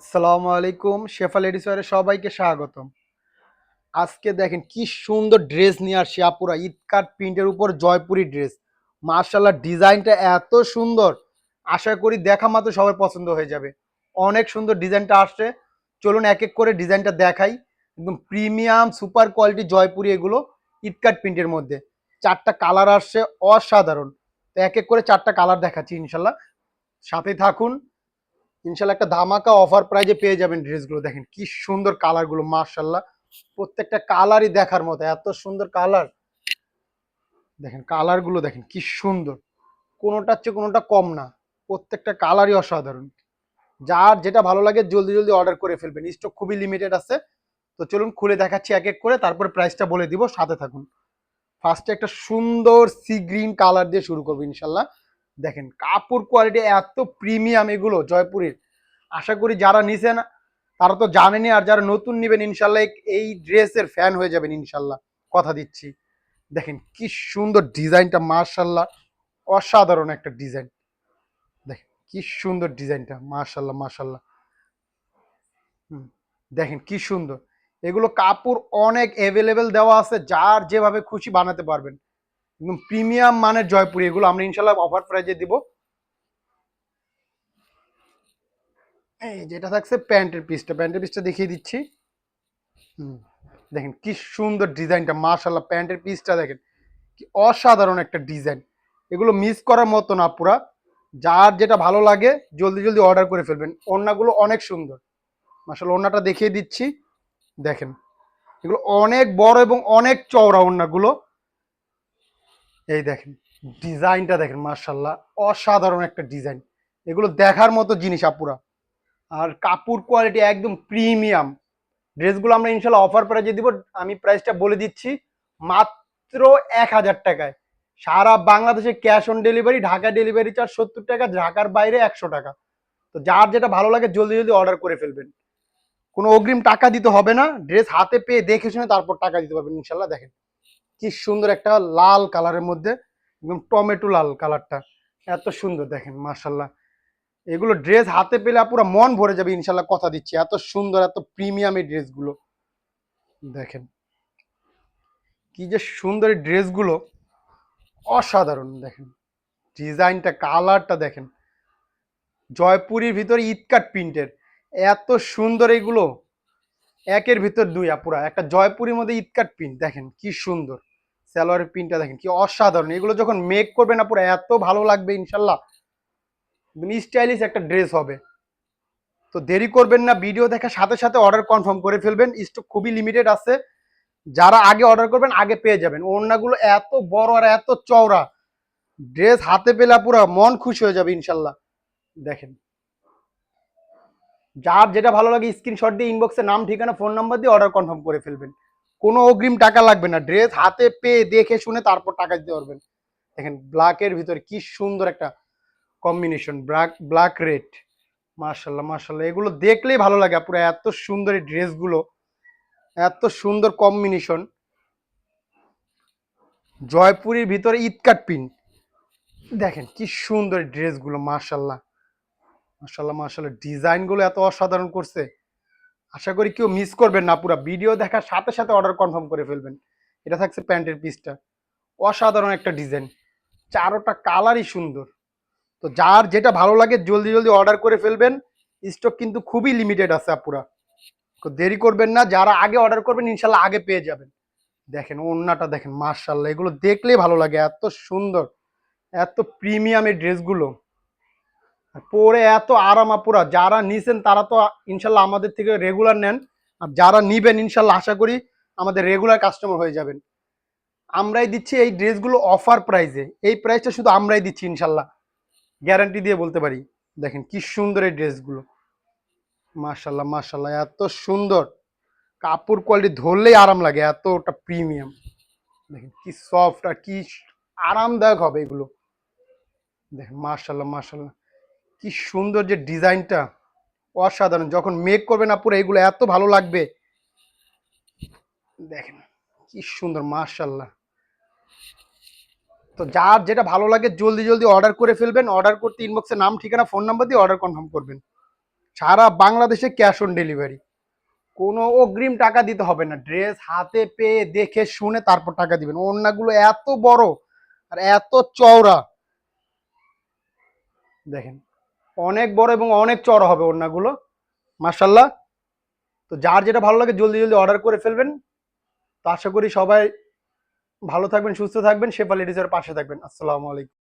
আসসালামু আলাইকুম, শেফা লেডিস ওয়ারে সবাইকে স্বাগতম। আজকে দেখেন কি সুন্দর ড্রেস নিয়ে আসছি আপুরা ঈদ কাট প্রিন্টের উপর জয়পুরি ড্রেস। মার্শাল্লাহ ডিজাইনটা এত সুন্দর। আশা করি দেখা মাত্র সবার পছন্দ হয়ে যাবে। অনেক সুন্দর ডিজাইনটা আসছে। চলুন এক এক করে ডিজাইনটা দেখাই। একদম প্রিমিয়াম, সুপার কোয়ালিটি জয়পুরি এগুলো ঈদ কাট প্রিন্টের মধ্যে। চারটা কালার আসছে, অসাধারণ। তো এক এক করে চারটা কালার দেখাচ্ছি ইনশাল্লাহ সাথে থাকুন। ইনশাল্লাহ একটা ধামাকা অফার প্রাইজে পেয়ে যাবেন ড্রেসগুলো দেখেন কি সুন্দর কালারগুলো মার্শাল্লাহ প্রত্যেকটা কালারই দেখার মতো, এত সুন্দর কালার দেখেন কালারগুলো দেখেন কি সুন্দর। কোনোটার চেয়ে কোনোটা কম না। প্রত্যেকটা কালারই অসাধারণ। যার যেটা ভালো লাগে জলদি জলদি অর্ডার করে ফেলবেন। স্টক খুবই লিমিটেড আছে। তো চলুন খুলে দেখাচ্ছি এক এক করে, তারপর প্রাইসটা বলে দিব, সাথে থাকুন। ফার্স্টে একটা সুন্দর সি গ্রিন কালার দিয়ে শুরু করব ইনশাল্লাহ দেখেন, কাপড় কোয়ালিটি এত প্রিমিয়াম এগুলো জয়পুরের। আশা করি যারা নিছেন, তারা তো জানেনি আর যারা নতুন নেবেন, ইনশাল্লাহ এই- ড্রেসের ফ্যান হয়ে যাবেন, ইনশাল্লাহ। কথা দিচ্ছি। দেখেন, কি সুন্দর ডিজাইনটা মার্শাল্লাহ অসাধারণ একটা ডিজাইন। দেখেন, কি সুন্দর ডিজাইনটা মার্শাল্লাহ মার্শাল্লাহ দেখেন, কি সুন্দর। এগুলো কাপড় অনেক অ্যাভেলেবেল দেওয়া আছে, যার যেভাবে খুশি বানাতে পারবেন। একদম প্রিমিয়াম মানের জয়পুরি, এগুলো আমরা ইনশাল্লাহ অফার প্রাইজে দিব। এই যেটা থাকছে প্যান্টের পিসটা প্যান্টের পিসটা দেখিয়ে দিচ্ছি। হুম, দেখেন কি সুন্দর ডিজাইনটা মার্শাল্লাহ প্যান্টের পিসটা দেখেন, কি অসাধারণ একটা ডিজাইন। এগুলো মিস করার মতো না পুরা। যার যেটা ভালো লাগে, জলদি জলদি অর্ডার করে ফেলবেন। ওড়নাগুলো অনেক সুন্দর। মার্শাল্লাহ ওড়নাটা দেখিয়ে দিচ্ছি। দেখেন, এগুলো অনেক বড় এবং অনেক চওড়া ওড়নাগুলো। এই দেখেন, ডিজাইনটা দেখেন মার্শাল্লাহ অসাধারণ একটা ডিজাইন। এগুলো দেখার মতো জিনিস আপুরা। আর কাপড় কোয়ালিটি একদম প্রিমিয়াম ড্রেসগুলো আমরা ইনশাল্লাহ অফার প্রাইজে দিব, আমি প্রাইসটা বলে দিচ্ছি, মাত্র এক হাজার টাকায়। সারা বাংলাদেশে cash on delivery Dhaka delivery charge সত্তর টাকা, ঢাকার বাইরে একশো টাকা। তো যার যেটা ভালো লাগে, জলদি জলদি অর্ডার করে ফেলবেন। কোনো অগ্রিম টাকা দিতে হবে না ড্রেস হাতে পেয়ে দেখে শুনে তারপর টাকা দিতে পারবেন ইনশাল্লাহ দেখেন। কি সুন্দর একটা লাল কালারের মধ্যে, একদম টমেটো লাল কালারটা। এত সুন্দর দেখেন মার্শাল্লাহ এগুলো ড্রেস হাতে পেলে পুরো মন ভরে যাবে ইনশাল্লাহ কথা দিচ্ছি। এত সুন্দর, এত প্রিমিয়াম এই ড্রেসগুলো দেখেন, কি যে সুন্দর ড্রেসগুলো অসাধারণ, দেখেন। ডিজাইনটা, কালারটা দেখেন। জয়পুরের ভিতরে ইটকাট প্রিন্টের। এত সুন্দর এগুলো একের ভিতর দুই আপুরা। একটা জয়পুরের মধ্যে ইটকাট প্রিন্ট, দেখেন, কি সুন্দর। সালোয়ারের প্রিন্টটা দেখেন, কি অসাধারণ। এগুলো যখন মেক করবেন আপুরা এত ভালো লাগবে, ইনশাল্লাহ। স্টাইলিশ একটা ড্রেস হবে। তো দেরি করবেন না ভিডিও দেখার সাথে সাথে অর্ডার কনফার্ম করে ফেলবেন। স্টক খুবই লিমিটেড আছে। যারা আগে অর্ডার করবেন, আগে পেয়ে যাবেন। ওড়নাগুলো এত বড় আর এত চওড়া। ড্রেস হাতে পেলে পুরো মন খুশি হয়ে যাবে, ইনশাল্লাহ। দেখেন। যার যেটা ভালো লাগে স্ক্রিনশট দিয়ে ইনবক্সে নাম, ঠিকানা ফোন নাম্বার দিয়ে অর্ডার কনফার্ম করে ফেলবেন। কোনো অগ্রিম টাকা লাগবে না। ড্রেস হাতে পেয়ে দেখে শুনে তারপর টাকা দিতে পারবেন। দেখেন ব্ল্যাকের ভিতরে কি সুন্দর একটা কম্বিনেশন ব্ল্যাক ব্ল্যাক রেড মার্শাল্লাহ মার্শাল্লাহ এগুলো দেখলেই ভালো লাগে পুরো এত সুন্দর এই ড্রেসগুলো এত সুন্দর কম্বিনেশন জয়পুরের ভিতরে ইটকাট পিন। দেখেন কি সুন্দর ড্রেসগুলো মার্শাল্লাহ মার্শাল্লাহ মার্শাল্লাহ ডিজাইনগুলো এত অসাধারণ করছে। আশা করি কেউ মিস করবেন না, পুরো ভিডিও দেখার সাথে সাথে অর্ডার কনফার্ম করে ফেলবেন। এটা থাকছে প্যান্টের পিসটা অসাধারণ একটা ডিজাইন চারোটা কালারই সুন্দর। তো যার যেটা ভালো লাগে, জলদি জলদি অর্ডার করে ফেলবেন। স্টক কিন্তু খুবই লিমিটেড আছে আপুরা। তো দেরি করবেন না, যারা আগে অর্ডার করবেন, ইনশাল্লাহ আগে পেয়ে যাবেন। দেখেন ওন্নাটা দেখেন মার্শাল্লাহ এগুলো দেখলেই ভালো লাগে, এত সুন্দর, এত প্রিমিয়ামের ড্রেসগুলো পরে এত আরাম আপুরা, যারা নিছেন তারা তো ইনশাল্লাহ আমাদের থেকে রেগুলার নেন। আর যারা নিবেন ইনশাল্লাহ আশা করি আমাদের রেগুলার কাস্টমার হয়ে যাবেন। আমরাই দিচ্ছি এই ড্রেসগুলো অফার প্রাইসে এই প্রাইসটা শুধু আমরাই দিচ্ছি ইনশাল্লাহ। গ্যারান্টি দিয়ে বলতে পারি। দেখেন কি সুন্দর এই ড্রেসগুলো। মার্শাল্লাহ মার্শাল্লাহ এত সুন্দর। কাপড় কোয়ালিটি ধরলেই আরাম লাগে এত এতটা প্রিমিয়াম দেখেন কি সফট আর কি আরামদায়ক হবে এগুলো। দেখেন মার্শাল্লাহ মার্শাল্লাহ কি সুন্দর যে ডিজাইনটা, অসাধারণ। যখন মেক করবে না পুরো, এগুলো এত ভালো লাগবে। দেখেন, কি সুন্দর মার্শাল্লাহ তো যার যেটা ভালো লাগে, জলদি জলদি অর্ডার করে ফেলবেন। অর্ডার করতে ইনবক্সে নাম, ঠিকানা ফোন নাম্বার দিয়ে অর্ডার কনফার্ম করবেন। সারা বাংলাদেশে ক্যাশ অন ডেলিভারি কোনো অগ্রিম টাকা দিতে হবে না। ড্রেস হাতে পেয়ে, দেখে, শুনে, তারপর টাকা দিবেন। ওড়নাগুলো এত বড় আর এত চওড়া। দেখেন অনেক বড় এবং অনেক চড় হবে ওড়নাগুলো। মার্শাল্লাহ তো যার যেটা ভালো লাগে জলদি জলদি অর্ডার করে ফেলবেন। তো আশা করি সবাই ভালো থাকবেন, সুস্থ থাকবেন শেফা লেডিসের পাশে থাকবেন। আসসালামু আলাইকুম।